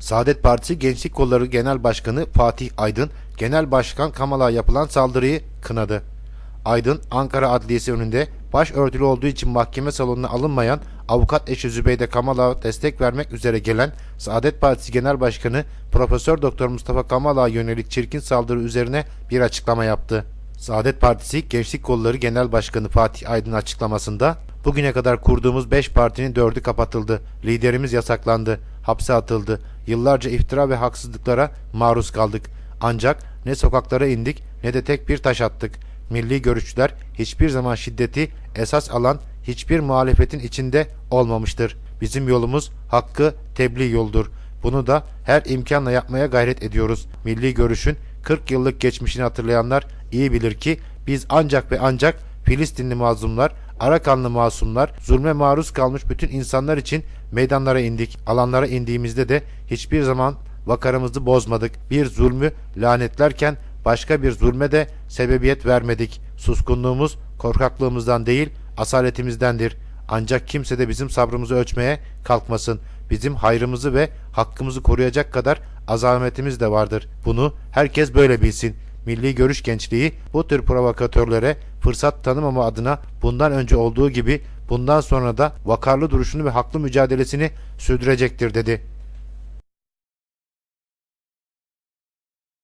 Saadet Partisi Gençlik Kolları Genel Başkanı Fatih Aydın, Genel Başkan Kamal'a yapılan saldırıyı kınadı. Aydın, Ankara Adliyesi önünde başörtülü olduğu için mahkeme salonuna alınmayan avukat eşi Zübeyde Kamal'a destek vermek üzere gelen Saadet Partisi Genel Başkanı Profesör Doktor Mustafa Kamal'a yönelik çirkin saldırı üzerine bir açıklama yaptı. Saadet Partisi Gençlik Kolları Genel Başkanı Fatih Aydın açıklamasında Bugüne kadar kurduğumuz 5 partinin 4'ü kapatıldı. Liderimiz yasaklandı, hapse atıldı. Yıllarca iftira ve haksızlıklara maruz kaldık. Ancak ne sokaklara indik ne de tek bir taş attık. Milli görüşçüler hiçbir zaman şiddeti esas alan hiçbir muhalefetin içinde olmamıştır. Bizim yolumuz hakkı tebliğ yoldur. Bunu da her imkanla yapmaya gayret ediyoruz. Milli görüşün 40 yıllık geçmişini hatırlayanlar iyi bilir ki biz ancak ve ancak Filistinli mazlumlar, Arakanlı masumlar, zulme maruz kalmış bütün insanlar için meydanlara indik. Alanlara indiğimizde de hiçbir zaman vakarımızı bozmadık. Bir zulmü lanetlerken başka bir zulme de sebebiyet vermedik. Suskunluğumuz korkaklığımızdan değil, asaletimizdendir. Ancak kimse de bizim sabrımızı ölçmeye kalkmasın. Bizim hayrımızı ve hakkımızı koruyacak kadar azametimiz de vardır. Bunu herkes böyle bilsin. Milli Görüş Gençliği bu tür provokatörlere fırsat tanımama adına bundan önce olduğu gibi bundan sonra da vakarlı duruşunu ve haklı mücadelesini sürdürecektir dedi.